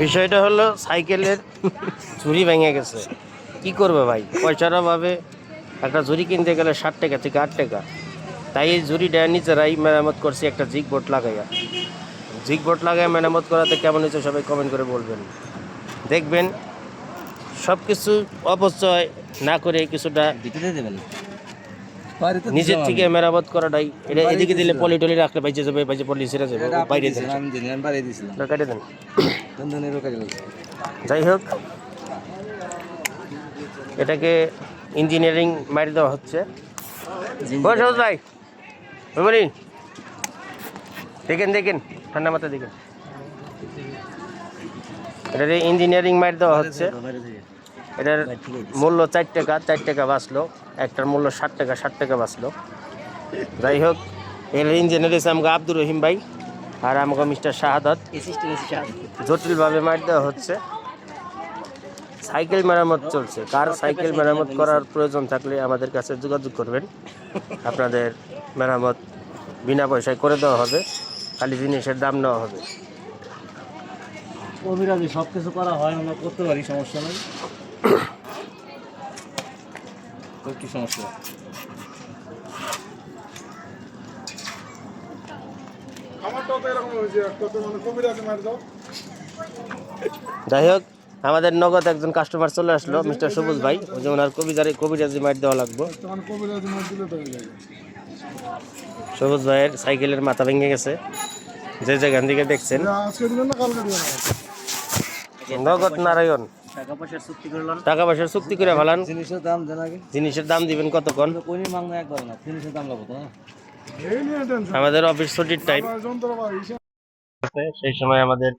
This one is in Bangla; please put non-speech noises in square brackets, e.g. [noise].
বিষয়টা হলো সাইকেলের ঝুড়ি ভেঙে গেছে। কি করবে ভাই? পয়সার অভাবে একটা ঝুড়ি কিনতে গেলে ষাট টাকা থেকে আট টাকা। তাই এই ঝুড়িটা নিজেরাই মেরামত করছি একটা জিগ বোর্ড লাগাইয়া। জিগ বোর্ড লাগাই মেরামত করাতে কেমন হয়েছে সবাই কমেন্ট করে বলবেন। দেখবেন সব কিছু অপচয় না করে কিছুটা নিজের থেকে মেরামত করাটাই। এটা এদিকে দিলে পলি টলি রাখলে বাইচে যাবে বাইচে পলি ছেড়ে যাবে বাইরে যাবে কেটে দেন। যাই হোক এটাকে ইঞ্জিনিয়ারিং মারি দেওয়া হচ্ছে। ভাই বুঝলি দেখেন দেখেন ঠান্ডা মাথায় দেখেন। এটাকে ইঞ্জিনিয়ারিং মারি দেওয়া হচ্ছে। এটার মূল্য চার টাকা চার টাকা বাঁচলো। একটার মূল্য ষাট টাকা ষাট টাকা বাঁচলো। যাই হোক এর ইঞ্জিনিয়ার আমাকে আব্দুর রহিম ভাই। আর আমাকে মিস্টার শাহাদত। জটিলভাবে মার দেওয়া হচ্ছে। সাইকেল মেরামত চলছে। কার সাইকেল মেরামত করার প্রয়োজন থাকলে আমাদের কাছে যোগাযোগ করবেন। আপনাদের মেরামত বিনা পয়সায় করে দেওয়া হবে। খালি জিনিসের দাম নেওয়া হবে। অভিরাজি সব কিছু করা হয় আমরা করতে পারি সমস্যা নেই। [coughs] কি সমস্যা? আমারটাও তো এরকম হয়েছে একটা তো মানে কবিরাজে মারি দাও। যাই হোক আমাদের নগদ একজন কাস্টমার চলে আসলো মিস্টার সবুজ ভাই। ওই যে ওনার কবিতারে কবিরাজি মার দেওয়া লাগবে। মানে সবুজ ভাইয়ের সাইকেলের মাথা ভেঙে গেছে। যে যেখান থেকে দেখছেন। এটা আজকে দিবেন না কালকে দিবেন নগদ নারায়ণ। টাকা পয়সার চুক্তি করে ফেলান। জিনিসের দাম জিনিসের দাম দিবেন কতক্ষণ? কোনি একবার না। জিনিসের দাম আমাদের অফিস ছুটির টাইম সেই সময় আমাদের